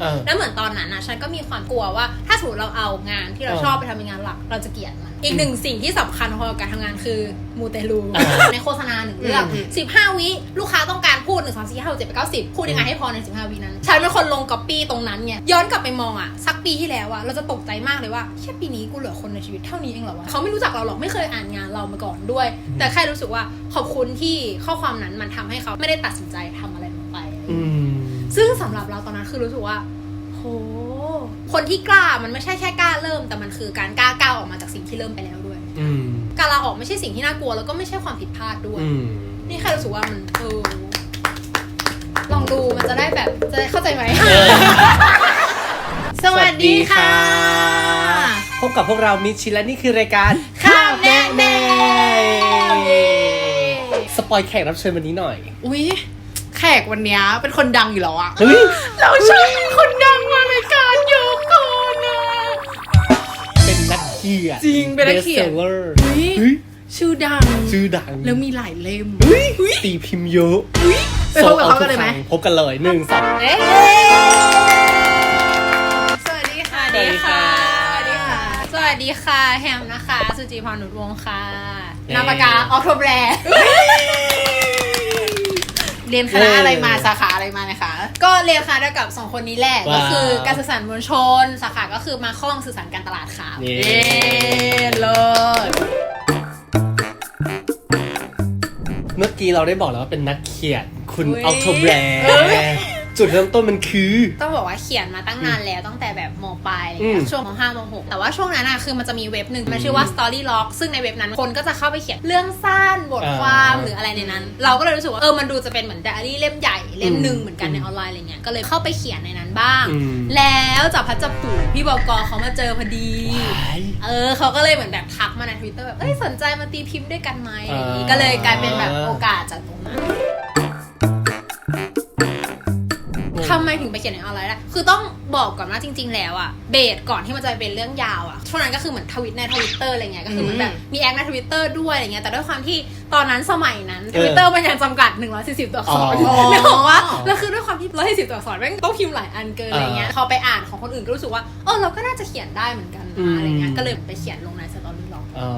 เออแล้วเหมือนตอนนั้นอะฉันก็มีความกลัวว่า ถ้าสมมติเราเอางานที่เราเออชอบไปทำเป็นงานหลัก เราจะเกลียดมัน อีกหนึ่งสิ่งที่สำคัญของการทำงานคือมูเตลูอ่าในโฆษณาหนึ่งเรื่องอืม15วิลูกค้าต้องการพูด1 2 4 5 6 7 8 9 10พูดยังไงให้พอใน15วินั้น ฉันเป็นคนลงก๊อปปี้ตรงนั้นไงย้อนกลับไปมองอะสักปีที่แล้วอะเราจะตกใจมากเลยว่าแค่ปีนี้กูเหลือคนในชีวิตเท่านี้เองเหรอวะเขาไม่รู้จักเราหรอกไม่เคยอ่านงานเรามาก่อนด้วย แต่แค่รู้สึกว่าขอบคุณที่ข้อความนั้นมันทำให้เขาไม่ได้ตัดสินใจทำอะไรลงไปอะไรอย่างเงี้ยอืม ซึ่งสำหรับเราตอนนั้นคือรู้สึกว่า โห คนที่กล้ามันไม่ใช่แค่กล้าเริ่ม แต่มันคือการกล้าก้าวออกมาจากสิ่งที่เริ่มไปแล้วด้วยอืมการลาออกไม่ใช่สิ่งที่น่ากลัวแล้วก็ไม่ใช่ความผิดพลาดด้วยอืมนี่แค่รู้สึกว่ามันเออลองดูมันจะได้แบบจะได้เข้าใจไหมเออสวัสดีค่ะ พบกับพวกเรามิชชินและนี่คือรายการข้าวแนะแนวสปอยแขกรับเชิญวันนี้หน่อย อุ้ย แขกวันเนี้ยเป็นคนดังอยู่แล้วอะเฮ้ย เราชอบเป็นคนดังมารายการโยโกนอะเป็นนักเขียน จริงเป็นนักเขียนบสซอร์เฮ้ยเฮ้ย ชื่อดัง ชื่อดังแล้วมีหลายเล่ม เฮ้ยตีพิมพ์เยอะไปพบกับเขากันเลยไหม พบกันเลยหนึ่งสอง เอ๊ะสวัสดีค่ะ สวัสดีค่ะ สวัสดีค่ะ สวัสดีค่ะ แฮมนะคะ สุจิพรหนุดวงศ์ค่ะเย้นามปากกาออโทแบร เรียนคณะอะไรมาสาขาอะไรมานะคะ ก็เรียนคณะเดียวกับสองคนนี้แหละว้าว ก็คือการสื่อสารมวลชน สาขาก็คือมาข้องสื่อสารการตลาดค่ะเย้เย้เลิศเมื่อกี้เราได้บอกแล้วว่าเป็นนักเขียนคุณอุ๊ยอัลโทแบร จุดเริ่มต้นมันคือ ต้องบอกว่าเขียนมาตั้งนานแล้วตั้งแต่แบบมปลายอะไรอืเงี้มยช่วงมห้ามหกแต่ว่าช่วงนั้นอะคือมันจะมีเว็บหนึ่งมันชื่อว่า Story Log ซึ่งในเว็บนั้นคนก็จะเข้าไปเขียนเรื่องสั้นบทความอ่าหรืออะไรในนั้น เราก็เลยรู้สึกว่าเออมันดูจะเป็นเหมือนไดอารี่เล่มใหญ่เล่มหนึ่งเหมือนกันในออนไลน์อะไรเงี้ยก็เลยเข้าไปเขียนในนั้นบ้างอืมแล้วจับพัดจับผูพี่บกเขามาเจอพอดีว้ายเออเขาก็เลยเหมือนแบบทักมาในทวิตเตอร์แบบเอ้ยสนใจมาตีพิมพ์ด้วยกันไหมอะไรอย่างงี้อ่าก็เลยกลายเป็นแบบโอกาสจากตรงนั้น ทำไมถึงไปเขียนในออนไลน์ได้คือต้องบอกก่อนว่าจริง ๆ แล้วอะเบสก่อนที่มันจะเป็นเรื่องยาวอะช่วงนั้นก็คือเหมือนทวิตในทวิตเตอร์อะไรเงี้ย ก็คือเหมือนแบบมีแอคในทวิตเตอร์ด้วยอะไรเงี้ย แต่ด้วยความที่ตอนนั้นสมัยนั้นทวิตเตอร์มันยังจำกัด 140 ตัวอักษรอ๋อนึกออกว่าแล้วคือด้วยความที่140 ตัวอักษรแม่งต้องพิมพ์หลายอันเกินอะไรเงี้ยอ่าพอไปอ่านของคนอื่นก็รู้สึกว่า เออเราก็น่าจะเขียนได้เหมือนกันอืนะมอะไรเงี้ย ก็เลยไปเขียนลงในสตอรี่ล็อกอ๋อ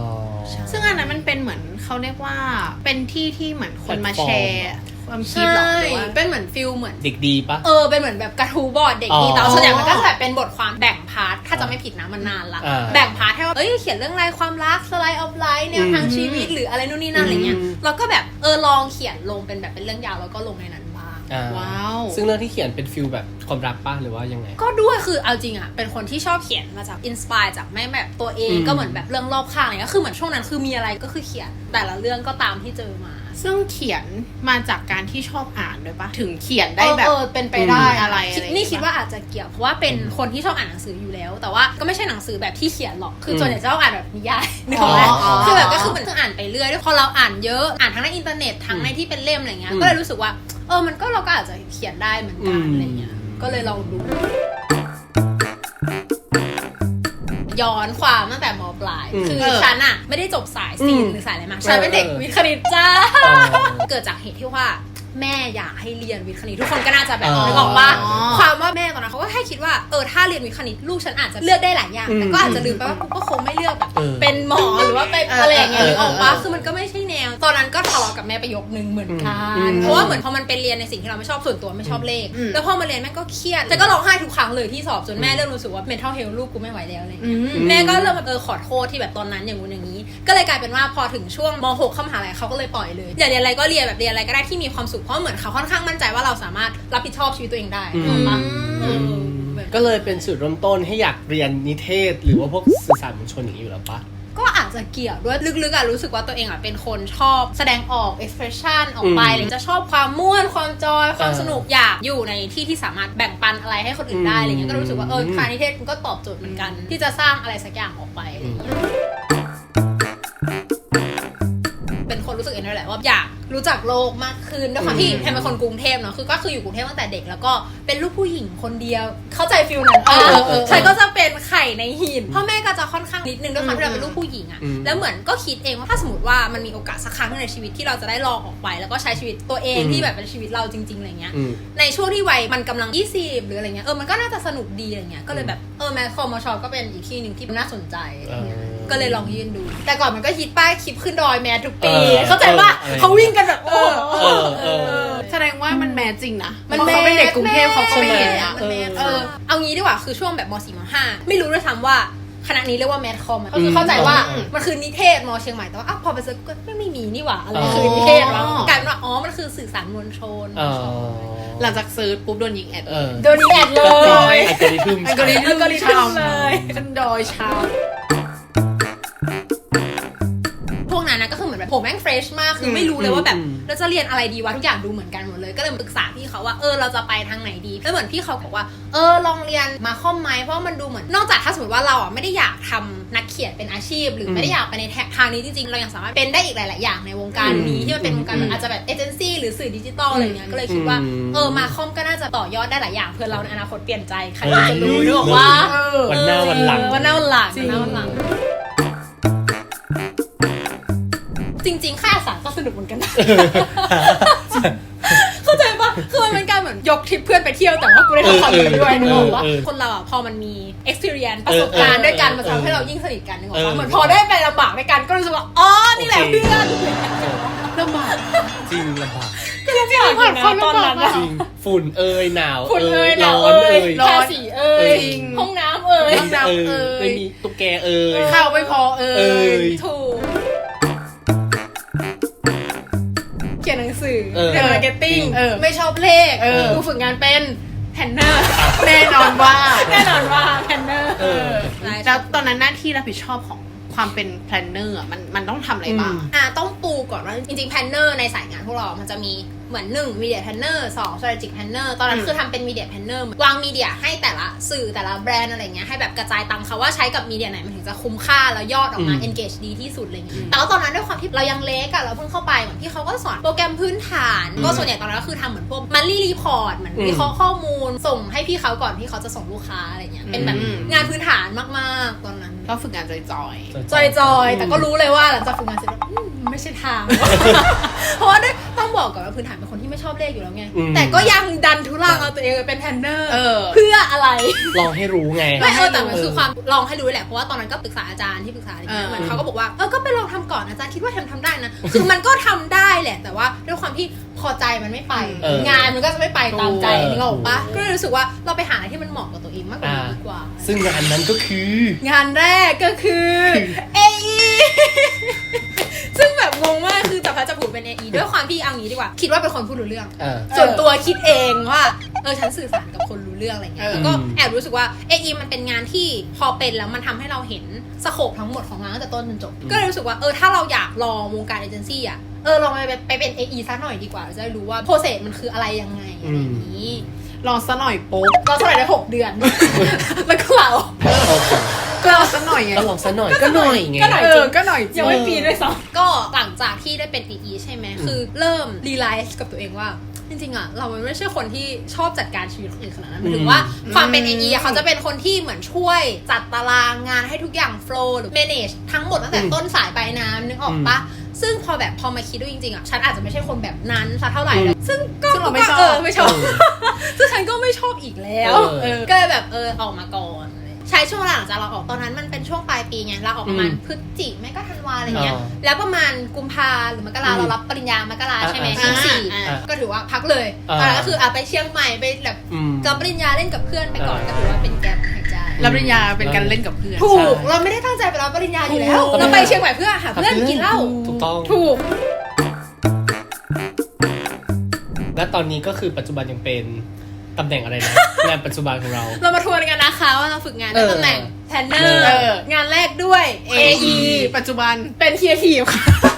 ซึ่งอันนั้นมันเป็นเหมือนเขาเรียกว่าเป็นที่ที่เหมือนคนมาแชร์ ความคิดใช่หรอหรือว่าเป็นเหมือนฟิลเหมือน เด็กดีปะ เออ เป็นเหมือนแบบกระทู้บอร์ดเด็กอ๋อดีแต่ว่าส่วนใหญ่มันก็จะแบบเป็นบทความแบ่งพาร์ท ถ้าจะไม่ผิดนะมันนานละ อ่าแบ่งพาร์ทให้ว่า เอ้ย เขียนเรื่องอะไรความรักสไลด์ออฟไลน์แนวทางอืมชีวิตหรืออะไรนู่นนี่นั่นอะไรเงี้ย อืม เราก็แบบ เออ ลองเขียนลงเป็นแบบเป็นเรื่องยาวแล้วก็ลงในนั้นบ้าง อ่าว้าว ซึ่งเรื่องที่เขียนเป็นฟิลแบบความรักป้ะหรือว่ายังไง ก็ด้วยคือเอาจริงอะเป็นคนที่ชอบเขียนมาจากอินสปายจากไม่แบบตัวเองอืม ก็เหมือนแบบเรื่องรอบข้างอะไรเงี้ยคือเหมือนช่วงนั้นคือมีอะไรก็คือเขียนแต่ละเรื่องก็ตามที่เจอมา ซึ่งเขียนมาจากการที่ชอบอ่านด้วยปะถึงเขียนได้แบบเออเออเป็นไปได้อืมอะไรคิดอะไรนี่คิดว่าอาจจะเกี่ยวเพราะว่าเป็นคนที่ชอบอ่านหนังสืออยู่แล้ว แต่ว่าก็ไม่ใช่หนังสือแบบที่เขียนหรอกคือมส่วนใหญ่จะชอบอ่านแบบนิยายนึกออกไหมอ๋ออ๋อคือแบบก็คือเหมือนคืออ่านไปเรื่อยพอเราอ่านเยอะอ่านทั้งในอินเทอร์เน็ตทั้งในที่เป็นเล่มอะไรเงี้ยอืมก็เลยรู้สึกว่า เออมันก็เราก็อาจจะเขียนได้เหมือนกันอืมอะไรเงี้ยก็เลยลองดู ย้อนความตั้งแต่มปลาย อืมคือเออฉันอะไม่ได้จบสายศิลอืป์มหรือสายอะไรมา ฉันเป็นเด็กเออ วิทย์คณิตจ้าอ๋อเกิดจากเหตุที่ว่า แม่อยากให้เรียนวิทย์คณิตทุกคนก็น่าจะแบบอ๋อนึกออกว่าอ๋อความว่าแม่ตอนนั้นเขาก็แค่คิดว่าเออถ้าเรียนวิทย์คณิตลูกฉันอาจจะเลือกได้หลายอย่างอืมแต่ก็อาจจะลืมไปว่ากูก็คงไม่เลือกแบบเออเป็นหมอหรือว่าเป็นเออออะไรอย่างเงี้ยเออนึกออกว่าเออ คือมันก็ไม่ใช่แนว ตอนนั้นก็ทะเลาะกับแม่ไปยกหนึ่งเหมือนกัอืนมเพราะว่าเหมือนพอมันเป็นเรียนในสิ่งที่เราไม่ชอบส่วนตัวไม่ชอบเลข อืม แล้วพอมาเรียนแม่งก็เครียดแต่ก็ร้องไห้ทุกครั้งเลยที่สอบจนแม่เริ่มรู้สึกว่า mental health ลูกกูไม่ไหวแล้วอะไรอย่างเงี้ย อืม แม่ก็เริ่มแบบเออขอโทษที่แบบตอนนั้นอย่างงู้นอย่างนี้ ก็เลยกลายเป็นว่าพอถึงช่วงม .6 เข้ามหาลัยเขาก็เลยปล่อยเลยอยากเรียนอะไรก็เรียนแบบเรียนอะไรก็ได้ที่มีความสุขเพราะเหมือนเขาค่อนข้างมั่นใจว่าเราสามารถรับผิดชอบชีวิตตัวเองได้อืมถูกปะเออแบบก็เลยเป็นจุดเริ่มต้นให้อยากเรียนนิเทศ หรือว่าพวกสื่อสารมวลชนอย่างนี้อยู่แล้วปะ ก็อาจจะเกี่ยวด้วยลึกๆอะรู้สึกว่าตัวเองอะเป็นคนชอบแสดงออก expression ออกไปอืมหรือจะชอบความม่วนความจอยความเออสนุกอยากอยู่ในที่ที่สามารถแบ่งปันอะไรให้คนอื่นได้อะไรเงี้ยก็รู้สึกว่าเอออืม คานิเทศมันก็ตอบโจทย์เหมือนกัน ที่จะสร้างอะไรสักอย่างออกไปอะไรเงี้ย องด้วยแหละว่าอยากรู้จักโลกมากขึ้นด้วยความที่อืมแพมเป็นคนกรุงเทพเนาะคือก็คืออยู่กรุงเทพตั้งแต่เด็กแล้วก็เป็นลูกผู้หญิงคนเดียว เข้าใจฟิลนั้นเอปะอเออเออฉันก็จะเป็นไข่ในหินพ่อแม่ก็จะค่อนข้างนิดนึงด้วยความที่เราเป็นลูกผู้หญิงอะอืมแล้วเหมือนก็คิดเองว่าถ้าสมมติว่ามันมีโอกาสสักครั้งหนึ่งในชีวิตที่เราจะได้ลองออกไป แล้วก็ใช้ชีวิตตัวเองอืมที่แบบเป็นชีวิตเราจริงๆอะไรเงี้ยอืมในช่วงที่วัยมันกำลัง 20 หรืออะไรเงี้ยเออมันก็น่าจะสนุกดีอะไรเงี้ยก็เลยแบบเออแมคคอมชอก็เป็นอีกที่หนึ่งที่น่าสนใจอะไรเงี้ยเออ ก็เลยลองยื่นดู แต่ก่อนมันก็ฮิตป้ายคลิปขึ้นดอยแมสทุกปี เออเข้าใจป่ะเออ เขาวิ่งกันแบบโอ้ เออเออ แสดงว่ามันแมสจริงนะมันเพราะเขาเป็นเด็กกรุงเทพเขาก็ไม่เห็นอะมันแมสเออ เอางี้ดีกว่าคือช่วงแบบม .4 ม .5 ไม่รู้ด้วยซ้ำว่าคณะนี้เรียกว่าแมสคอมก็คือเข้าใจว่าอืมมันคือนิเทศมเชียงใหม่แต่ว่าอ้าวพอไปเซิร์ชก็ไม่ไม่มีนี่หว่าอะไรอ๋อ คือนิเทศวะกลายเป็นว่าอ๋อมันคือสื่อสารมวลชนอ๋อหลังจากซื้อปุ๊บโดนยิงแอด เออโดนแอดเลจอยยอัลกอริทึม อัลกอริทึมอัลกอริทึมเลยขึ้นดอยชาว แบบผมแม่งเฟรชมากคือไม่รู้เลยว่าแบบเราจะเรียนอะไรดีวะทุกอย่างดูเหมือนกันหมดเลย ก็เลยปรึกษาพี่เขาว่าเออเราจะไปทางไหนดีแล้วเหมือนพี่เขาบอกว่า เออลองเรียนมาคอมไหมเพราะว่ามันดูเหมือนนอกจากถ้าสมมติว่าเราอะไม่ได้อยากทำนักเขียนเป็นอาชีพ หรือไม่ได้อยากไปในทางนี้จริงๆ เรายังสามารถเป็นได้อีกหลาย ๆ อย่างในวงการนี้ที่มันเป็นวงการแบบอาจจะแบบเอเจนซี่หรือสื่อดิจิตอลอะไรเงี้ยก็เลยคิดว่าเออมาคอมก็น่าจะต่อยอดได้หลายอย่างเพื่อเราในอนาคตเปลี่ยนใจใครจะรู้นึกออกว่าเออวันหน้าวันหลังวันหน้าวันหลังจริงวันหน้าวันหลัง จริง ๆ ค่ายอาสาก็สนุกเหมือนกันนะ เข้าใจปะคือมันเป็นการเหมือนยกทริปเพื่อนไปเที่ยวแต่ว่ากูได้ทำความดีไปด้วยเออนึกออกปะเออคนเราอะพอมันมี experience ประสบการณ์เออด้วยกันเออมันจะทำให้เรายิ่งสนิทกันนึกออกเอปะอเหมือนพอได้ไปลำบากด้วยกันก็รู้สึกว่าอ๋อนี่แหละโอเคเพื่อนลำบากจริงลำบากก็ลำบากอยู่นะตอนนั้นอะจริงฝุ่นเอ่ยหนาวฝุ่นเอ่ยหร้นาวอนเอ่เอ่ยยร้อนทาสีเอ่ยจริงห้องน้ำเอ่ยห้องน้ำเออไม่มีตุ๊กแกเอ่ยข้าวไม่พอเอเอ่อยถูก ขียนหนังสือเออ เรียนมาร์เก็ตติ้งเออไม่ชอบเลขเออ กูฝึกงานเป็นแพนเนอร์แน่นอนว่าแน่นอนว่าแพนเนอร์เออ แล้วตอนนั้นหน้าที่รับผิดชอบของความเป็นแพลนเนอร์มันมันต้องทำอะไรบ้างอืมอ่าต้องปู ก่อนว่าจริงๆแพนเนอร์ในสายงานพวกเรา มันจะมีเหมือนหนึ่งมีเดียแพนเนอร์สอง strategic planner ตอนนั้นอืมคือทำเป็นมีเดียแพนเนอร์วางมีเดียให้แต่ละสื่อแต่ละแบรนด์อะไรเงี้ยให้แบบกระจายตังค์เขาว่าใช้กับมีเดียไหนมันถึงจะคุ้มค่า แล้วยอดออกมาอืม engage ดีที่สุดอะไรเงี้ยแต่ว่าตอนนั้นด้วยความที่เรายังเล็กอะเราเพิ่งเข้าไปเหมือนที่เขาก็สอนโปรแกรมพื้นฐาน ก็ส่วนใหญ่ตอนนั้นก็คือทำเหมือนพวก monthly report เหมือนอืมวิเคราะห์ข้อมูล ส่งให้พี่เขาก่อนที่เขาจะส่งลูกค้าอะไรเงี้ยเป็นแบบอืมงานพื้นฐานมากๆตอนนั้นก็ฝึกงานจอยจอยจอยๆแต่ก็รู้เลยว่าหลังจากฝึกงานเสร็จแล้วอืม ไม่ใช่ทาง เพราะว่าด้วยต้องบอกก่อนว่าพื้นฐานเป็นคนที่ไม่ชอบเลขอยู่แล้วไง อืม แต่ก็ยังดันทุลังเอาตัวเองไปเป็นแพนเนอร์ๆเออ เพื่ออะไร ลองให้รู้ไง ไม่เออแต่มันเออคือความลองให้รู้แหละเพราะว่าตอนนั้นก็ปรึกษาอาจารย์ที่ปรึกษาอะไรเงี้ยเออ เหมันเขาก็บอกว่าเออก็ไปลองทำก่อนอาจารย์คิดว่าทำทำได้นะ คือมันก็ทำได้แหละ แต่ว่าด้วยความที่พอใจมันไม่ไป เอองานมันก็จะไม่ไปตามใจเออนึกออกปะก็เลยรู้สึกว่าเราไปหาอะไรที่มันเหมาะกับตัวเองมากกว่าอ่า นี้ดีกว่า ซึ่งงานนั้นก็คือ งานแรกก็คือ AE ซึ่งแบบงงมากคือจับพระจับผูเป็น AE ด้วยความที่เอางี้ดีกว่า คิดว่าเป็นคนพูดรู้เรื่อง เออ ส่วนตัวคิดเองว่าเออฉันสื่อสารกับคนรู้เรื่องอะไรเงี้ยเออ แล้วก็แอบรู้สึกว่า AE มันเป็นงานที่พอเป็นแล้วมันทำให้เราเห็นสโคปทั้งหมดของงานตั้งแต่ต้นจนจบอืมก็เลยรู้สึกว่าเออถ้าเราอยากลองวงการเอเจนซี่อะเออลองไปเป็นไปเป็น AE ซะหน่อยดีกว่าจะได้รู้ว่าโปรเซสมันคืออะไรยังไงอะไรอย่างนี้รอซะหน่อยปุ๊บ เราสมัยได้หกเดือน แล้วก็เรา โอเค ก็รอซะหน่อยไงก็ลองซะหน่อยก็หน่อยไง ก็หน่อย เออ ก็หน่อยจริยังง ไม่ปีด้วยซ้ำ ก็หลังจากที่ได้เป็น EE ใช่ไหม คือเริ่มรีไลซ์กับตัวเองว่า จริงๆอะเรามันไม่ใช่คนที่ชอบจัดการชีวิตคนอื่นขนาดนั้นหมายถึงว่าความเป็น AE อะเขาจะเป็นคนที่เหมือนช่วยจัดตารางงานให้ทุกอย่างโฟล์หรือ manage ทั้งหมดตั้งแต่อืมต้นสายปลายน้ำนึกออกปะซึ่งพอแบบพอมาคิดดูจริงๆอะฉันอาจจะไม่ใช่คนแบบนั้นสักเท่าไหร่อืม ซึ่งก็ซึ่งเราไม่ชอบเออไม่ชอบเออซึ่งฉันก็ไม่ชอบอีกแล้ว เออเออก็เลยแบบเออออกมาก่อน ใช้ช่วงเวลาหลังจากเราออกตอนนั้นมันเป็นช่วงปลายปีไงเราออกประมาณอืมพฤศจิไม่ก็ธันวาอะไรเงี้ย อ๋อแล้วประมาณกุมภาหรือมกราอืมเรารับปริญญามกราใช่ไหมอ่ายี่สี่อ่า ก็ถือว่าพักเลยอ่า ตอนนั้นก็คืออะไปเชียงใหม่ไปแบบอืม รับปริญญาเล่นกับเพื่อนไปก่อนอ่า ก็ถือว่าเป็นแกลบหายใจ รับปริญญาเป็นการเล่นกับเพื่อน ถูกใช่เราไม่ได้ตั้งใจไปรับปริญญาอยู่แล้ว ถูก เราไปเชียงใหม่เพื่อหาเพื่อนกินเหล้าถูกต้อง ถูก และตอนนี้ก็คือปัจจุบันยังเป็น ตำแหน่งอะไรนะงานปัจจุบันของเรา เรามาทวนกันนะคะว่าเราฝึกงานในเออตำแหน่งแพนเนอเอร์องานแรกด้วย AE ปัจจุบันเป็นเคียร์ทีฟค่ะกู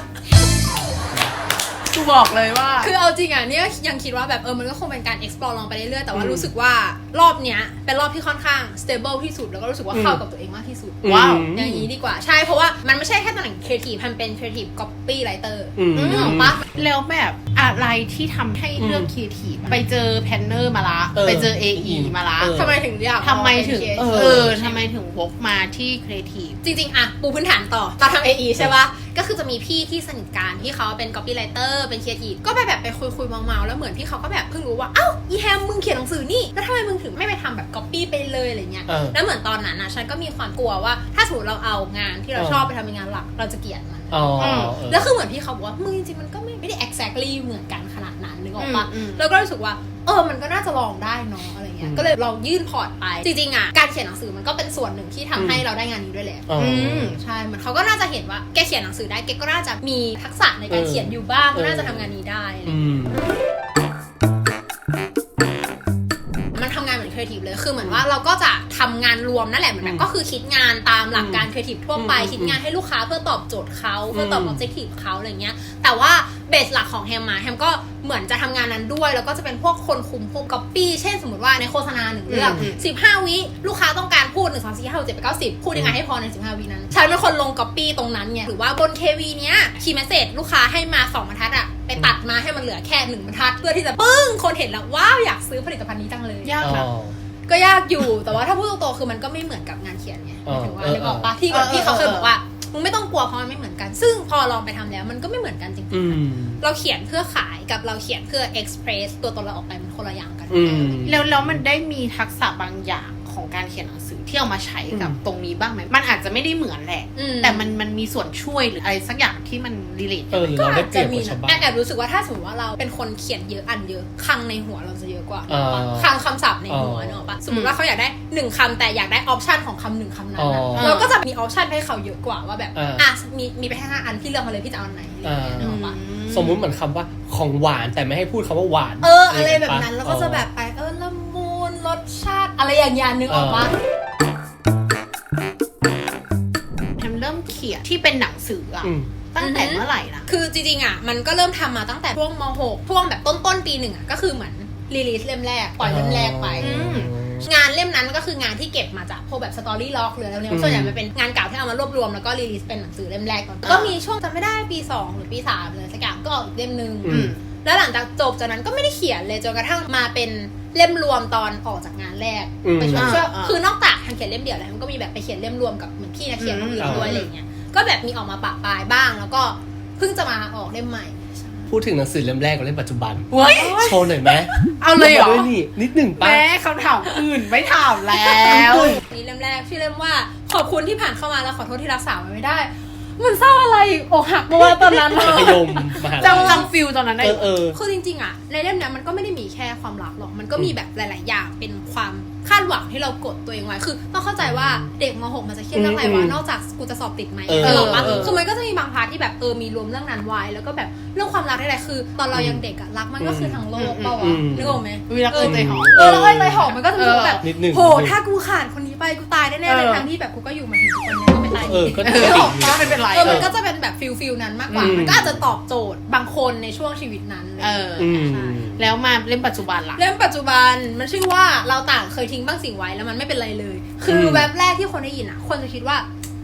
บอกเลยว่า คือเอาจริงอะเนี่ยยังคิดว่าแบบเออมันก็คงเป็นการ explore ลองไปเรื่อยๆแต่ว่ารู้สึกว่ารอบเนี้ยเป็นรอบที่ค่อนข้าง stable ที่สุดแล้วก็รู้สึกว่าเข้ากับตัวเองมากที่สุดว้าว อย่างนี้ดีกว่าใช่เพราะว่ามันไม่ใช่แค่ตำแหน่ง creative มันเป็น creative copywriter อืมนึกออกปะแล้วแบบอะไรที่ทำให้เลือกครีเอทีฟไปเจอแพนเนอร์มาละเออไปเจอ AE มาละเออทำไมถึงอยากทำไมถึงเป็นเอ creative อทำไมถึงวกมาที่ครีเอทีฟจริงๆอะปูพื้นฐานต่อตอนทำ AE ใช่ปะ ก็คือจะมีพี่ที่สนิทกันที่เขาเป็น copywriter เป็น creative ก็ไปแบบไปคุยคุยๆเมาๆแล้วเหมือนพี่เขาก็แบบเพิ่งรู้ว่าเอ้าอีแฮมมึงเขียนหนังสือนี่แล้วทำไมมึงถึงไม่ไปทำแบบ copy ไปเลยอะไรเงี้ยเออแล้วเหมือนตอนนั้นนะฉันก็มีความกลัวว่าถ้าสมมติเราเอางานที่เราเออชอบไปทำเป็นงานหลักเราจะเกลียดมันอ๋ออืมเออแล้วคือเหมือนพี่เขาบอกว่ามึงจริงๆมันก็ไม่ไม่ได้ exactly เหมือนกันขนาดนั้นนึกออกปะอืมอืมแล้วก็รู้สึกว่าเออมันก็น่าจะลองได้เนาะอะไรเงี้ยอืมก็เลยลองยื่นพอร์ตไป จริงๆอะการเขียนหนังสือมันก็เป็นส่วนหนึ่งที่ทำให้เราได้งานนี้ด้วยแหละอ๋ออมใช่เหมือนเขาก็น่าจะเห็นว่าแกเขียนหนังสือได้แกก็น่าจะมีทักษะในการเออเขียนอยู่บ้างเออก็น่าจะทำงานนี้ได้อะไรอืเงี้ยมมันทำงานเหมือนครีเอทีฟเลย คือเหมือนว่าเราก็จะทำงานรวมนั่นแหละเหมือนแบอืบมก็คือคิดงานตามหลักการครีเอทีฟทั่วไปอืมคิดงานให้ลูกค้าเพื่อตอบโจทย์เขาเพื่อตอบอือมอบเจกตีฟเขาอะไรเงี้ย แต่ว่า เบสหลักของแฮมมาแฮมก็เหมือนจะทำงานนั้นด้วย แล้วก็จะเป็นพวกคนคุมพวกก๊อปปี้เช่นสมมติว่าในโฆษณาหนึ่งเรื่องอืม15วิลูกค้าต้องการพูด1 2 4 5 6 7 8 9 10พูดยังไงให้พอใน15วินั้นฉันเป็นคนลงก๊อปปี้ตรงนั้นไงหรือว่าบน KV เนี้ยคีย์เมสเซจลูกค้าให้มา2บรรทัดอะไปตัดมาให้มันเหลือแค่1บรรทัด เพื่อที่จะปึ้งคนเห็นแล้วว้าวอยากซื้อผลิตภัณฑ์นี้จังเลยยากอ๋นะอก็ยากอยู่แต่ว่าถ้าพูดตรงๆคือมันก็ไม่เหมือนกับงานเขียนไงหเออมายถึงว่าเออนึกออกปะที่แบบเออที่เขาเคยเออบอกว่า มึงไม่ต้องกลัวเพราะมันไม่เหมือนกัน ซึ่งพอลองไปทำแล้วมันก็ไม่เหมือนกันจริงๆเราเขียนเพื่อขายกับเราเขียนเพื่อ express ตัวตนเราออกไปมันคนละอย่างกันแล้วแล้วมันได้มีทักษะบางอย่าง ของการเขียนหนังสือที่เอามาใช้กับอืมตรงนี้บ้างไหมมันอาจจะไม่ได้เหมือนแหละ อืมแต่มันมันมีส่วนช่วยหรืออะไรสักอย่างที่มันรีเลทเออหรือก็เราอาได้จเปรีจะยบกมีว่าชาวนะบ้าแอนบแอบรู้สึกว่าถ้าสมมติว่าเราเป็นคนเขียนเยอะอันเยอะคลังในหัวเราจะเยอะกว่าอ่านึกออกปะคลังคำศัพท์ในหัวอ๋อเนกอะปะสมมติว่าเขาอยากได้หนึ่งคำแต่อยากได้ออปชันของคำหนึ่งคำนั้นอ๋อะอเราก็จะมีออปชันให้เขาเยอะกว่าว่าแบบอ่าอะมีมีไปแค่ห้าอันพี่เลือกมาเลยพี่จะเอาอันไหนอะไรอย่างเงี้ยนึกออกปะ สมมุติเหมือนคำว่าของหวานแต่ไม่ให้พูดคำว่าหวานเอออะไรแบบนั้นปแล้วก็จะแบบไปเออละมุน รสชาติอะไรอย่างเงี้ยนึกออกปะแฮมเริ่มเขียนที่เป็นหนังสืออะอืม ตั้งแต่อือฮึเมื่อไหร่นะ คือจริงๆอะมันก็เริ่มทำมาตั้งแต่ช่วงม .6 ช่วงแบบต้นต้นๆปีหนึ่งอะก็คือเหมือนรีลีสเล่มแรกปล่อยเล่มแรกไป อืม งานเล่มนั้นก็คืองานที่เก็บมาจากพวกแบบสตอรี่ล็อกหรืออะไรเนี่ยอืม ส่วนใหญ่มันเป็นงานเก่าที่เอามารวบรวมแล้วก็รีลีสเป็นหนังสือเล่มแรกก่อนอ่าก็มีช่วงจำไม่ได้ปี 2 หรือปี3เลยสักอย่างก็ออกอีกเล่มหนึ่งอืม แล้วหลังจากจบจากนั้นก็ไม่ได้เขียนเลยจนกระทั่งมาเป็น เล่มรวมตอนออกจากงานแรกอืม ไปช่วยช่วยอ่าคือนอกจากทางเขียนเล่มเดี่ยวแล้วมันก็มีแบบไปเขียนเล่มรวมกับเหมือนพี่นักเขียนคนอื่นอืมด้วยอะไรเงี้ยก็แบบมีออกมาปะปลายบ้าง แล้วก็เพิ่งจะมาออกเล่มใหม่พูดถึงหนังสือเล่มแรกกับเล่มปัจจุบัน เว้ยโชว์หน่อยไหมเอาเลยเหรอมาด้วยนี่นิดหนึ่งป่ะแม่คำถามอื่นไม่ถามแล้ว นี่เล่มแรกชื่อเล่มว่าขอบคุณที่ผ่านเข้ามาแล้วขอโทษที่รักษาไว้ไม่ได้ มันเศร้าอะไรอกหักมาว่าตอนนั้นมัธยมมหาลัย จำจำฟิลตอนนั้นได้เออเออ คือจริงๆอะในเล่มเนี้ยมันก็ไม่ได้มีแค่ความรักหรอก มันก็มีแบบหลาย ๆ อย่างเป็นความคาดหวังที่เรากดตัวเองไว้ คือต้องเข้าใจว่าเด็กม .6 มันจะเครียดเรื่องอะไรวะ อืมนอกจากกูจะสอบติดไหมเออเออปะเออคือมันก็จะมีบางพาร์ทที่แบบเออมีรวมเรื่องนั้นไว้ แล้วก็แบบเรื่องความรักได้ไรคือ ตอนเรายังเด็กอะรักมันก็คือทั้งโลกเปล่าวะอืมนึกออกไหม วิรักเอยใจหอม เออแล้วไอ้ไรหอมมันก็จะรู้สึกว่าแบบนิดนึงโหถ้ากูขาดคนนี้ ไปกูตายแน่ๆเลยเออทั้งที่แบบกูก็อยู่มาถึงทุกวันนี้ก็ไม่ตายเออก็เอปกอติก็ไม่เป็นไร เออมันก็จะเป็นแบบฟิลฟิลนั้นมากกว่า อืม มันก็อาจจะตอบโจทย์บางคนในช่วงชีวิตนั้นเออ อืมใช่แล้วมาเล่มปัจจุบันล่ะ เรื่องปัจจุบันมันชื่อว่าเราต่างเคยทิ้งบางสิ่งไว้แล้วมันไม่เป็นไรเลย คืออม แวบแรกที่คนได้ยินอะ คนจะคิดว่า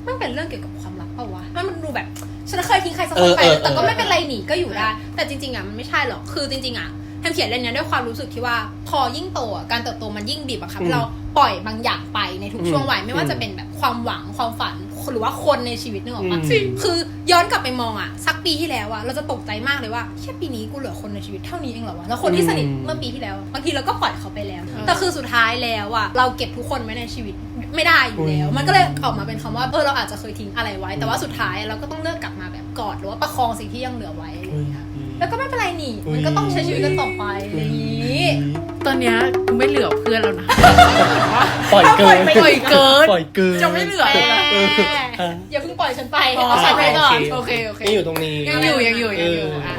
มันเป็นเรื่องเกี่ยวกับความรักเปล่าวะมันดูแบบฉันเคยทิ้งใครสักคนไปเออเออแต่ก็เออไม่เป็นไรหนีก็อยู่ได้ แต่จริงๆอะมันไม่ใช่หรอกคือจริงๆอะ แทมเขียนเรื่องเนี้ยด้วยความรู้สึกที่ว่า พอยิ่งโตอะการเติบโตมันยิ่งบีบบังคับให้เราปล่อยบางอย่างไปในทุกช่วงวัยไม่ว่าจะเป็นแบบความหวังความฝันหรือว่าคนในชีวิตนึกออกปะจริงคือย้อนกลับไปมองอะสักปีที่แล้วอะเราจะตกใจมากเลยว่าแค่ปีนี้กูเหลือคนในชีวิตเท่านี้เองเหรอวะแล้วคนที่สนิทอืมเมื่อปีที่แล้วบางทีเราก็ปล่อยเขาไปแล้วเออแต่คือสุดท้ายแล้วอะเราเก็บทุกคนไว้ในชีวิตไม่ได้อยู่แล้วอืมมันก็เลยออกมาเป็นคำว่าเออเราอาจจะเคยทิ้งอะไรไว้ แต่ว่าสุดท้ายเราก็ต้องเลือกกลับมาแบบกอดหรือว่าประคองสิ่งที่ยังเหลือไว้อะไรอย่างเงี้ย แล้วก็ไม่เป็นไรนี่ มันก็ต้องใช้ชีวิตกันต่อไปอะไรอย่างนี้ตอนเนี้ยกูไม่เหลือเพื่อนแล้วนะ ปล่อยเกินปล่อยเกิน ปล่อยเกินจะไม่เหลือแหเลยมอย่าเพิ่งปล่อยฉันไปอ๋อเอาฉันไปก่อน โอเค โอเค นี่อยู่ตรงนี้ ยังอยู่ยังอยู่ยังอยู่เอออะ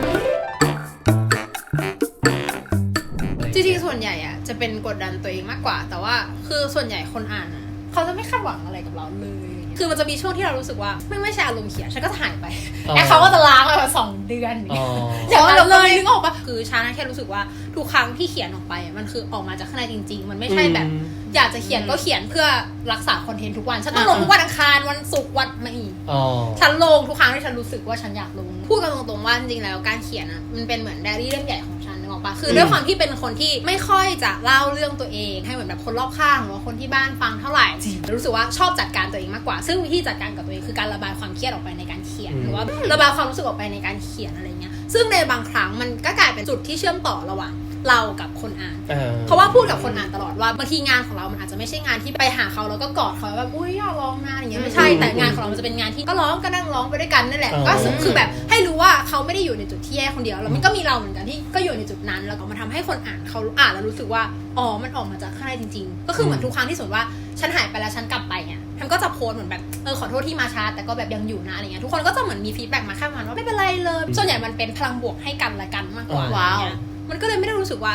จริงๆส่วนใหญ่อะจะเป็นกดดันตัวเองมากกว่า แต่ว่าคือส่วนใหญ่คนอ่านอะ เขาจะไม่คาดหวังอะไรกับเราเลยอะไรเงี้ยคือมันจะมีช่วงที่เรารู้สึกว่าไม่ไม่ใช่อารมณ์เขียนฉันก็จะหายไปอ๋อแอคเขาก็จะล้างไปแบบสองเดือนอ๋ออย่างนั้นเลยนึกออกปะคือฉันแค่รู้สึกว่าทุกครั้งที่เขียนออกไปอะมันคือออกมาจากข้างในจริง ๆ มันไม่ใช่แบบ อืมอยากจะเขียนก็เขียนเพื่อรักษาคอนเทนต์ทุกวัน ฉันต้องลงทุกวันอังคารวันศุกร์วันไม่อ๋อ ฉันลงทุกครั้งที่ฉันรู้สึกว่าฉันอยากลง พูดกันตรงๆว่าจริงๆแล้วการเขียนอะมันเป็นเหมือนไดอารี่เล่มใหญ่ของฉันนึก ออกปะคือด้วยความที่เป็นคนที่ไม่ค่อยจะเล่าเรื่องตัวเอง ให้เหมือนแบบคนรอบข้างหรือว่าคนที่บ้านฟังเท่าไหร่รู้สึกว่าชอบจัดการตัวเองมากกว่า ซึ่งวิธีจัดการกับตัวเองคือการระบายความเครียดออกไปในการเขียนอืมหรือว่าระบายความรู้สึกออกไปในการเขียนอะไรเงี้ยซึ่งในบางครั้งมันก็กลายเป็นจุดที่เชื่อมต่อระหว่าง เรากับคนอ่านออเพราะว่าพูดกับคนอ่านตลอดว่าบางทีงานของเรา มันอาจจะไม่ใช่งานที่ไปหาเขาแล้วก็กอดเขาแบบอุ้ยอยากร้องนะอย่างเงี้ยไม่ใช่อืมแต่งานของเรา มันจะเป็นงานที่ก็ร้องก็นั่งร้องไปด้วยกันนั่นแหละอ๋อก็คือแบบให้รู้ว่าเขาไม่ได้อยู่ในจุดที่แย่คนเดียวแล้วมันก็มีเราเหมือนกันที่ก็อยู่ในจุดนั้น แล้วก็มาทำให้คนอ่านเขาอ่านแล้วรู้สึกว่าอ๋อมันออกมาจากข้างในจริง ๆ ก็คือเหมือนทุกครั้งที่สมมติว่าฉันหายไปแล้วฉันกลับไปเนี่ยทันก็จะโพสต์เหมือนแบบเออขอโทษที่มาช้าแต่ก็แบบยังอยู่นะอะไรเงี้ยทุกคนก็จะเหมือนมีฟีดแบ็กมาแค่ประมาณว่าไม่เป็นไรเลย ส่วนใหญ่มันเป็นพลังบวกให้กันและกันมากกว่าว้าวอะไรเงี้ย มันก็เลยไม่ได้รู้สึกว่า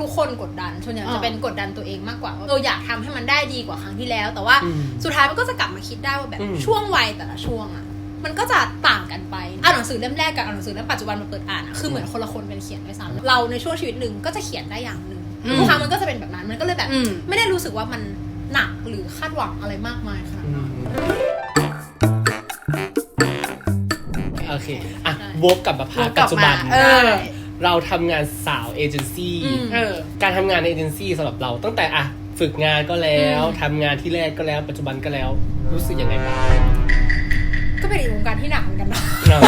ทุกคนกดดันส่วนใหญ่อ่าจะเป็นกดดันตัวเองมากกว่าว่าเอออยากทำให้มันได้ดีกว่าครั้งที่แล้ว แต่ว่าอืมสุดท้ายมันก็จะกลับมาคิดได้ว่าแบบอืมช่วงวัยแต่ละช่วงอะมันก็จะต่างกันไป อ่านหนังสือเล่มแรกกับอ่านหนังสือเล่มปัจจุบันมาเปิดอ่านอะคือเหมือนคนละคนกันเขียนด้วยซ้ำเราในช่วงชีวิตหนึ่งก็จะเขียนได้อย่างหนึ่งอืมทุกครั้งมันก็จะเป็นแบบนั้น มันก็เลยแบบอืมไม่ได้รู้สึกว่ามันหนักหรือคาดหวังอะไรมากมายขนาดอืนั้นมโอเค อะใช่วกกลับมาพาร์ทวกกลัปับจจุบันมาเออ เราทำงานสาวเอเจนซี่อืม เออ การทำงานในเอเจนซี่สำหรับเราตั้งแต่อะฝึกงานก็แล้วอืม ทำงานที่แรกก็แล้ว ปัจจุบันก็แล้วรู้สึกยังไงบ้างก็เป็นอีกวงการที่หนักเหมือนกันเนาะ เนาะ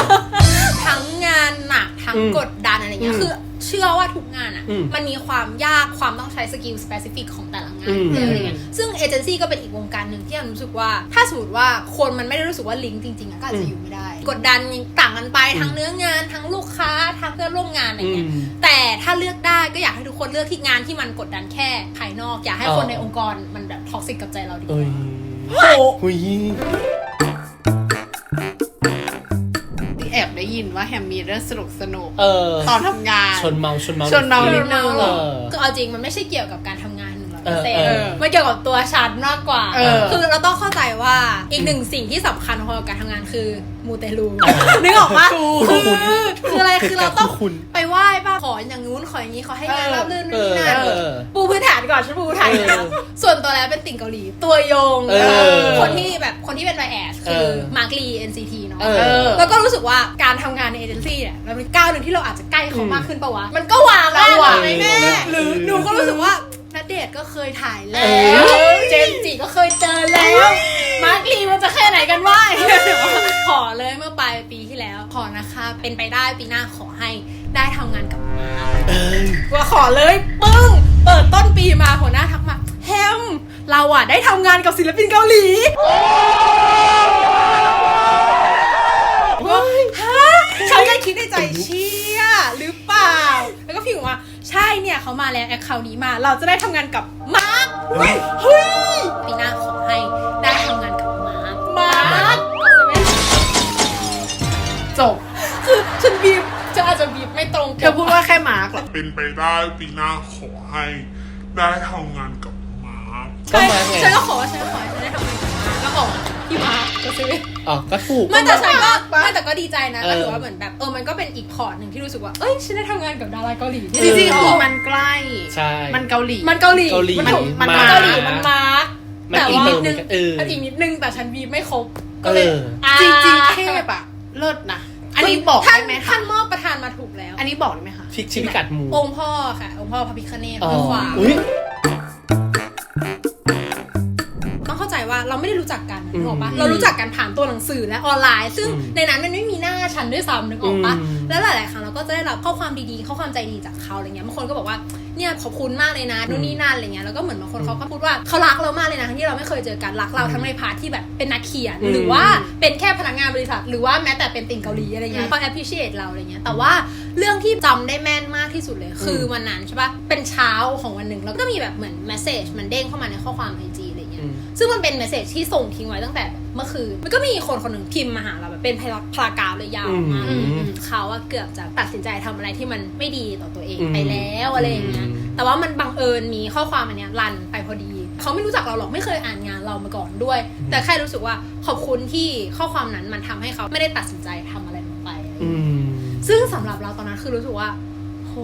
ทั้งงานหนักทั้งอืมกดดันอะไรเงี้อืยมคือ เชื่อว่าทุกงานอะ อืมมันมีความยากความต้องใช้สกิลสเปซิฟิกของแต่ละงานอืมเลยอะไรเงี้ยซึ่งเอเจนซี่ก็เป็นอีกวงการหนึ่งที่อันรู้สึกว่า ถ้าสมมติว่าคนมันไม่ได้รู้สึกว่าลิงก์จริงๆอะก็อาจจะอยู่ไม่ได้ กดดันต่างกันไปทั้งเนื้องานทั้งลูกค้าทั้งเพื่อนร่วมงานอะไรอืเงี้ย ม แต่ถ้าเลือกได้ก็อยากให้ทุกคนเลือกที่งานที่มันกดดันแค่ภายนอก อยากให้อ๋อคนในองค์กรมันแบบท็อกซิกกับใจเราดีกเอ้ยว่าหุย บได้ยินว่าแฮมมีเรื่องสนุกสนุกเออ ตอนทำงาน ชนเมาชนเมาชนเมานิดนึง เออ คือเอาจริงมันไม่ใช่เกี่ยวกับการทำ เอเปออร์เซ็นเอต์อมันเกี่ยวกับตัวฉันมากกว่า เออ คือเราต้องเข้าใจว่าอีกหนึ่งสิ่งที่สำคัญของการทำงานคือมูเตลูอ๋อนึกออกปะคุณคุณคืออะไรคือเราต้องคุณไปไหว้ป่ะขออย่างงู้นขออย่างนี้ขอให้งานเออราบรื่นนู่นนี่นั่นเออปูพื้นฐานก่อนฉันปูพื้นฐานอยู่แล้วเออส่วนตัวแล้วเป็นติ่งเกาหลี ตัวยงเออคนที่แบบคนที่เป็นไบแอสคือเออมาร์กลี NCT เนาะเอเอออแล้วก็รู้สึกว่าการทำงานในเอเจนซี่เนี่ยมันเป็นก้าวหนึ่งที่เราอาจจะใกล้เขามากขึ้นปะวะมันก็วางก็วางไหมแม่เออหรือหนูก็รู้สึกว่า ณเดชน์ก็เคยถ่ายแล้เอวอเจมส์จิก็เคยเจอแล้ว มาร์กลีมันจะแค่ไหนกันวะ ขอเลยเมื่อปลายปีที่แล้ว ขอนะคะ เป็นไปได้ปีหน้าขอให้ได้ทำงานกับมาร์คเอ้ยว่าขอเลยปึ้ง เปิดต้นปีมาหัวหน้าทักมาแฮมเราอะได้ทำงานกับศิลปินเกาหลีว่าฮะฉันก็คิดในใจเชี่ยหรือเปล่า แล้วก็พิมพ์ว่า ใช่เนี่ยเขามาแล้วแอคเคาท์นี้มา เราจะได้ทำงานกับมาร์คเฮ้ยเฮ้ยปีหน้าขอให้ได้ทำงานกับมาร์คมาร์คจบ คือฉันบีบฉันอาจจะบีบไม่ตรงเธอพูดว่าแค่มาร์กเหรอ เป็นไปได้ปีหน้าขอให้ได้ทำงานกับมาร์คก็ใช่มาไง ฉันก็ขอว่าฉันก็ขอให้ฉันได้ทำงานกับมาร์คแล้วบอก พี่มาร์คก็ซื้ออ๋อก็ถูก ไม่แต่ฉันก็ปะไม่แต่ก็ดีใจนะเออก็ถือว่าเหมือนแบบเออมันก็เป็นอีกพอร์ตหนึ่งที่รู้สึกว่าเอ้ยฉันได้ทำงานกับดาราเกาหลีจริงๆคือมันใกล้ ใช่ มันเกาหลี มันเกาหลีเกาหลีมันถูกมัมันนมา เกาหลีมันมาร์คมันแต่อีกว่านิดนึงเออ มันอีกนิดนึงแต่ฉันบีบไม่ครบก็เลยเออ อ่าจริงๆเทพอะเลิศนะ อันนี้บอกท่านได้ไหมคะท่านมอบประธานมาถูกแล้ว อันนี้บอกได้ไหมคะ พิกชิพิกัดหมูองค์พ่อค่ะ องค์พ่อพระพิฆเนศอ๋อพระขวางอุ้ย เราไม่ได้รู้จักกันอืมนึกออกปะเรารู้จักกันผ่านตัวหนังสือและออนไลน์ ซึ่งอืมในนั้นมันไม่มีหน้าฉันด้วยซ้ำนึกออกปะอืมแล้วหลายๆครั้งเราก็จะได้รับข้อความดีๆข้อความใจดีจากเขาอะไรเงี้ยบางคนก็บอกว่าเนี่ยขอบคุณมากเลยนะนู่นนี่นั่นอะไรเงี้ยแล้วก็เหมือนบางคนเขาก็พูดว่าเขารักเรามากเลยนะทั้งที่เราไม่เคยเจอกันรักเราทั้งในพาร์ทที่แบบเป็นนักเขียนอืมหรือว่าเป็นแค่พนักงานบริษัท หรือว่าแม้แต่เป็นติ่งเกาหลีอะไรเงี้ยเขา appreciate เราอะไรเงี้ยแต่ว่าเรื่องที่จำได้แม่นมากที่สุดเลย คือวันนั้นใช่ปะเป็นเช้าของวันหนึ่งแล้วก็มีแบบเหมือน message มันเด้งเข้ามาในข้อความไอจี ซึ่งมันเป็นเมสเซจที่ส่งทิ้งไว้ตั้งแต่เมื่อคืน มันก็มีคนคนหนึ่งพิมพ์มาหาเราแบบเป็นพลาพลากราฟเลยยาวมากอืมเขาอะเกือบจะตัดสินใจทำอะไรที่มันไม่ดีต่อตัวเองอืมไปแล้วอะไรอย่างเงี้ยอืมแต่ว่ามันบังเอิญมีข้อความอันเนี้ยรันไปพอดี เขาไม่รู้จักเราหรอกไม่เคยอ่านงานเรามาก่อนด้วย แต่แค่รู้สึกว่าขอบคุณที่ข้อความนั้นมันทำให้เขาไม่ได้ตัดสินใจทำอะไรลงไป อืม ซึ่งสำหรับเราตอนนั้นคือรู้สึกว่า โห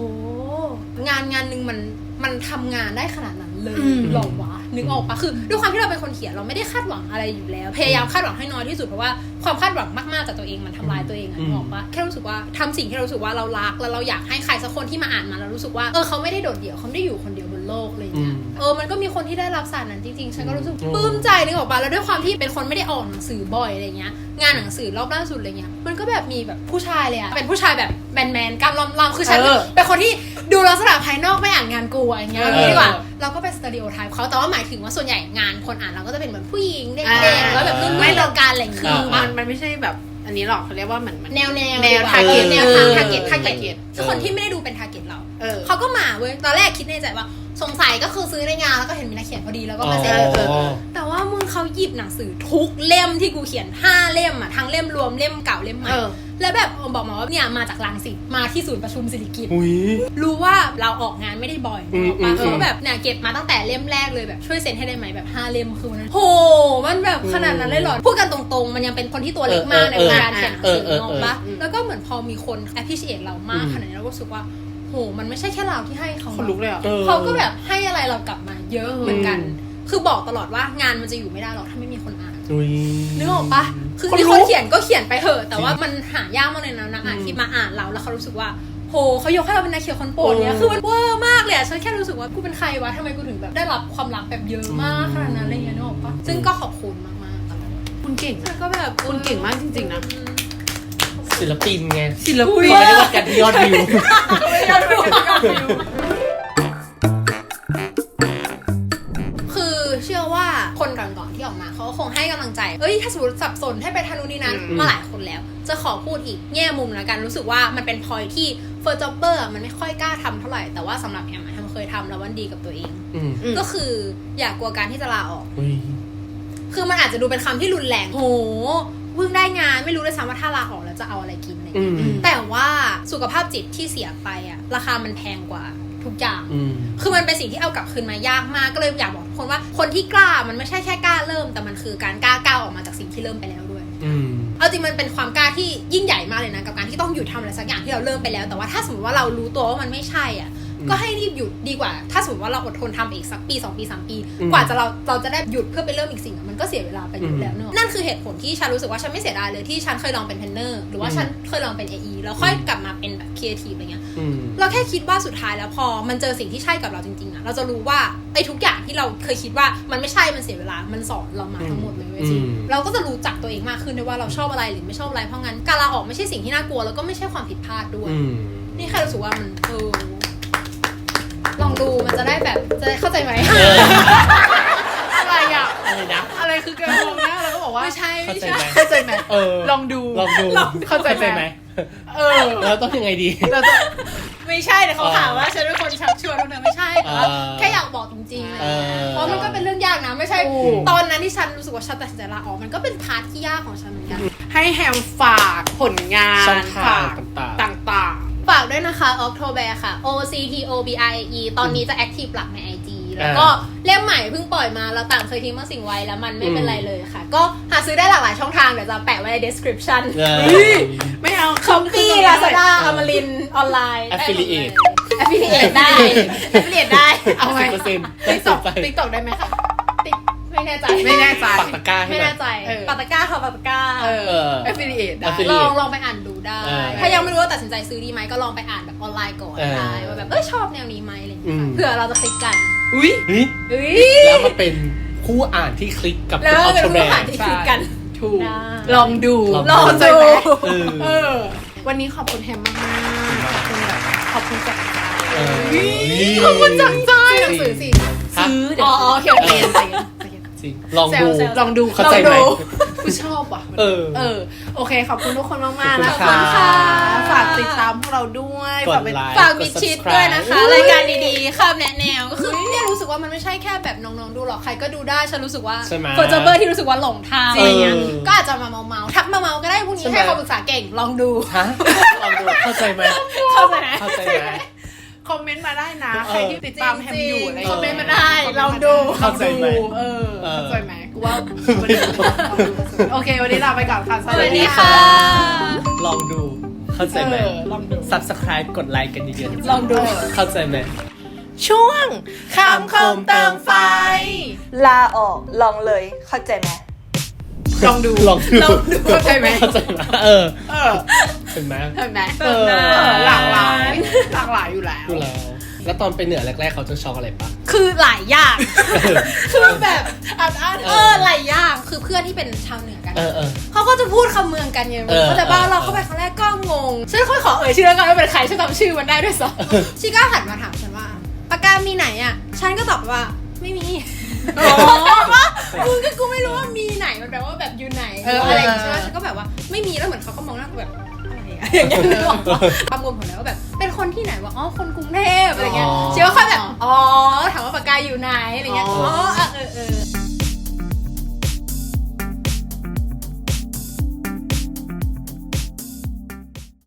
งานงานหนึ่งมันมันทำงานได้ขนาดนั้น เลยอืมหรอวะนึกออกปะคือด้วยความที่เราเป็นคนเขียนเราไม่ได้คาดหวังอะไรอยู่แล้ว พยายามคาดหวังให้น้อยที่สุดเพราะว่าความคาดหวังมากๆจากตัวเองมันทำลายตัวเองอะอืมนึกออกปะแค่รู้สึกว่าทำสิ่งที่เรารู้สึกว่าเรารักแล้วเราอยากให้ใครสักคนที่มาอ่านมาแล้วรู้สึกว่าเออเขาไม่ได้โดดเดี่ยวเขาไม่ได้อยู่คนเดียวบนโลกอะไรอย่างเลยอืม เออมันก็มีคนที่ได้รับสารนั้นจริงๆ ฉันก็รู้สึกอืมปลื้มใจนึกออกปะแล้วด้วยความที่เป็นคนไม่ได้ออกหนังสือบ่อยอะไรเงี้ย งานหนังสือรอบล่าสุดอะไรเงี้ย มันก็แบบมีแบบผู้ชายเลยอะเป็นผู้ชายแบบแมนๆกล้ามล่ำๆคือฉันเออ เป็นคนที่ดูลักษณะภายนอกไม่อ่านงานกูอะอย่างเงี้ยเออ เอางี้ดีกว่า เราก็เป็นสเตอริโอไทป์เขาแต่ว่าหมายถึงว่าส่วนใหญ่งานคนอ่านเราก็จะเป็นเหมือนผู้หญิงเด็กๆแล้วแบบรุ่นๆไม่เดียวกันอะไรอย่างคืเงี้อยมันมันไม่ใช่แบบอันนี้หรอกเขาเรียกว่าเหมือนเหมือนแนวแนวแนวดีก target แนวทางเออทาร์เก็ตทาร์เก็ต target คือคนที่ไม่ได้ดูเป็นทาร์เก็ตเรา เออ เขาก็มาเว้ย ตอนแรกคิดในใจว่า สงสัยก็คือซื้อในงานแล้วก็เห็นมีนักเขียนพอดีแล้วก็มาเซ็นเออเออแต่ว่ามึงเขาหยิบหนังสือทุกเล่มที่กูเขียนห้าเล่มอะทั้งเล่มรวมเล่มเก่าเล่มใหม่เออ แล้วแบบบอกมาว่าเนี่ยมาจากลังสิตมาที่ศูนย์ประชุมสิริกิติ์อุ้ยรู้ว่าเราออกงานไม่ได้บ่อยอืมนึกออกปะอืม เขาก็แบบเนี่ยเก็บมาตั้งแต่เล่มแรกเลยแบบช่วยเซ็นให้ได้ไหมแบบห้าเล่มคือวันนั้นโหมันแบบขนาดนั้นเลยเหรอพูดกันตรงๆ มันยังเป็นคนที่ตัวเล็กมากในเออวงการเขียนหนังสือเออเออนึกออกปะเออแล้วก็เหมือนพอมีคน appreciate เรามากอืมขนาดนี้เราก็รู้สึกว่า โหมันไม่ใช่แค่เราที่ให้เขาคนลุกเลยเหรอะออเขาก็แบบให้อะไรเรากลับมา เยอะเหมือนกันอืมคือบอกตลอดว่างานมันจะอยู่ไม่ได้หรอกถ้าไม่มีคนอ่านอุ้ยนึกออกปะคือคนมีรู้คนเขียนก็เขียนไปเถอะ แต่ว่าจริงมันหายากมากเลยนะนักอ่านอืมที่มาอ่านเราแล้วเขารู้สึกว่าโหเขายกให้เราเป็นนักเขียนคนโปรดเนี่ยโอ้คือมันเวอร์มากเลยอะฉันแค่รู้สึกว่ากูเป็นใครวะทำไมกูถึงแบบได้รับความรักแบบเยอะมากขนาดนั้นอะไรเงี้ยนึกออกปะซึ่งก็ขอบคุณมากๆตลอดคุณเก่งแล้นะวก็แบบคุณเก่งมากจริงๆนะ ศิลปินไงศิลปิน ไม่ได้วัดกันที่ยอดวิว คือเชื่อว่าคนก่อนๆที่ออกมาเขาก็คงให้กำลังใจ เอ้ยถ้าสมมติสับสนให้ไปทางนู้นนี่นั้นอืม มาหลายคนแล้ว จะขอพูดอีกแง่มุมละกันรู้สึกว่ามันเป็นพอยที่เฟอร์จ็อบเบอร์มันไม่ค่อยกล้าทำเท่าไหร่ แต่ว่าสำหรับแอมอะแอมเคยทำแล้วมันดีกับตัวเอง อืมอืม ก็คืออย่ากลัวการที่จะลาออก อุ้ย คือมันอาจจะดูเป็นคำที่รุนแรง โห เพิ่งได้งานไม่รู้เลยซ้ำว่าถ้าลาออกแล้วจะเอาอะไรกินอะไรอืเงี้ยมแต่ว่าสุขภาพจิตที่เสียไปอะราคามันแพงกว่าทุกอย่าง อืม คือมันเป็นสิ่งที่เอากลับคืนมายากมากก็เลยอยากบอกทุกคนว่าคนที่กล้ามันไม่ใช่แค่กล้าเริ่ม แต่มันคือการกล้าก้าวออกมาจากสิ่งที่เริ่มไปแล้วด้วย อืม เอาจริงมันเป็นความกล้าที่ยิ่งใหญ่มากเลยนะกับการที่ต้องหยุดทำอะไรสักอย่างที่เราเริ่มไปแล้ว แต่ว่าถ้าสมมติว่าเรารู้ตัวว่ามันไม่ใช่อะอืม ก็ให้รีบหยุดดีกว่า ถ้าสมมติว่าเราอดทนทำไปอีกสักปีสองปีสามปีอืมกว่าจะเราเราจะได้หยุดเพื่อไปเริ่มอีกสิ่งอะมันก็เสียเวลาไปเยอือะมแล้วเนอะนั่นคือเหตุผลที่ฉันรู้สึกว่าฉันไม่เสียดายเลยที่ฉันเคยลองเป็นเทรนเนอร์หรือว่าอืมฉันเคยลองเป็น AE แล้วค่อยอืมกลับมาเป็นแบบครีเอทีฟอะไรเงี้ยอืมเราแค่คิดว่าสุดท้ายแล้วพอมันเจอสิ่งที่ใช่กับเราจริงๆอะเราจะรู้ว่าไอ้ทุกอย่างที่เราเคยคิดว่ามันไม่ใช่มันเสียเวลามันสอนเรามาทั้งหมดเลยเว้ยจริงอืมเราก็จะรู้จักตัวเองมากขึ้นด้วยว่าเราชอบอะไรหรือไม่ชอบอะไรเพราะงั้นการลาออกไม่ใช่สิ่งที่น่ากลัวแล้วก็ไม่ใช่ความผิดพลาดด้วยอืมนี่แค่รู้สึกว่ามันเออลอง ดูมันจะได้แบบจะได้เข้าใจไหมอะไรอะอะไรนะอะไรคือการมองหน้าแล้วก็บอกว่าไม่ใช่เข้าไม่ใจใช่ไหมเข้าใจไหมเออลองดูลองดูเข้าใจไหมไหมเออแล้วต้องยังไงดีเราต้องไม่ใช่เดี๋ยวเขาหาว่าฉันเป็นคนชักชวนเธอไม่ใช่แต่ว่าเออแค่อยากบอกจริงๆอะไรอย่างเงี้ยเออเพราะมันก็เป็นเรื่องยากนะไม่ใช่ถูกตอนนั้นที่ฉันรู้สึกว่าฉันตัดสินใจลาออกมันก็เป็นพาร์ทที่ยากของฉันเหมือนกันให้แฮมฝากผลงานช่องทางฝากต่างๆต่าง ฝากด้วยนะคะ October ค่ะ O C T O B I E ตอนนี้จะ active หลักใน IG แล้วก็เล่มใหม่เพิ่งปล่อยมาเราต่างเคยทิ้งมาสิ่งไว้แล้วมันไม่เป็นไรเลยค่ะ ก็หาซื้อได้หลากหลายช่องทาง เดี๋ยวจะแปะไว้ใน description เออๆเฮ้ยไม่เอาช้อปปี้ลาซาด้าอมรินออนไลน์ Affiliate affiliate ได้ affiliate ได้ เอาไหม10%ติ๊กต็อกไปติ๊กต็อกได้ไหมคะติ๊กไม่แน่ใจ ไม่แน่ใจปักตะกร้าให้ไม่หน่อแน่ยใจเออปาตะก้าค่ะปาตะก้าเออเออ affiliate ได้ affiliate ลองลองไปอ่านดู ได้ เออถ้ายังไม่รู้ว่าตัดสินใจซื้อดีไหมก็ลองไปอ่านแบบออนไลน์ก่อนเออได้ว่าแบบเอ้ยชอบแนวนี้ไหมอะไรอย่างเงี้ยอืค่ะมเผื่อเราจะคลิกกันอุ้ยเฮ้ยเฮ้ยแล้วมาเป็นคู่อ่านที่คลิกกับแล้วออเป็นโตผู้แบ ผ่านที่คลิกกัน ถูก ได้ ลองดูลองดูเข้าใจไหมเออ เออ วันนี้ขอบคุณแฮมมากๆขอบคุณแบบขอบคุณจากใจเออขอบคุณจากใจซื้อหนังสือสิ ซื้อเดี๋ยวอ๋อโอเคโอเคใจเย็นใจเย็นจริงลองดู แซวๆลองดู เข้าใจไหมลองดู กูชอบว่ะ เออ เออ โอเค ขอบคุณทุกคนมากๆนะขอบคุคะ ณค่ะ ฝากติดตามพวกเราด้วยกดฝากเป็น ไลค์ ฝากกมิดดชิด subscribe ด้วยนะคะ รายการดีๆข้ามแนะแนวก็คือเนี่ยรู้สึกว่ามันไม่ใช่แค่แบบน้องๆดูหรอกใครก็ดูได้ฉันรู้สึกว่าใช่ไหมเฟอร์เจอร์เบอร์ที่รู้สึกว่าหลงทางอะไรเงี้ยเออก็อาจจะมาเมาๆทักมาเมาก็ได้พรุ่งนี้ใช่ไหม ให้คำปรึกษาเก่งลองดู ฮะลองดูเข้าใจไหมเข้าใจไหม เข้าใจไหม คอมเมนต์มาได้นะ ใครที่ติดตามแฮมอยู่อะไรคอมเมนต์มาได้คอมเมนต์ลองดูเข้าใจไหมเออเออเข้าใจไหมกูว่าวันนี้โอเค วันนี้ลาไปก่อนค่ะ สวัสดีค่ะ ลองดูเข้าใจไหมเออลองดู subscribe กดไลค์กันเยอะๆนะจ๊ะลองดู เข้าใจไหมช่วงคำคมเติมไฟ ลาออกลองเลยเข้าใจไหมลองดูลองดูลองดูเข้าใจไหมเข้าใจไหมเออ เออเห็นไหมเห็นไหมเออเออหลากหลายหลากหลายอยู่แล้วดูแล้ว แล้วตอนไปเหนือแรก ๆ เขาจะช็อกอะไรปะ คือหลายอย่างคือแบบอัดอัดเออหลายอย่างคือเพื่อนที่เป็นชาวเหนือกัน เออเออ เขาก็จะพูดคำเมืองกันไงเออเขาแต่บ้านเออ เราเข้าไปครั้งแรกก็งงฉันค่อยขอเอ่ยชื่อแล้วกันว่าเป็นใครฉันจำชื่อมันได้ด้วยซ้ำชิก้าหันมาถามฉันว่าปากกามีไหนอะ ฉันก็ตอบไปว่าไม่มีว่ามึงก็กูไม่รู้ว่ามีไหนมันแปลว่าแบบอยู่ไหนเอออะไรอย่างเงี้ยใช่ไหมฉันก็แบบว่าไม่มีแล้วเหมือนเขาก็มองหน้ากูแบบ อะไรอะอย่างเงี้ยนึกออกปะประมวลผลแล้วว่าแบบ เป็นคนที่ไหนวะอ๋อคนกรุงเทพอะไรเงี้ยอ๋อ เชื่อว่าค่อยแบบอ๋อถามว่าปากกาอยู่ไหนอะไรเงี้ยอ๋อเออเออเออ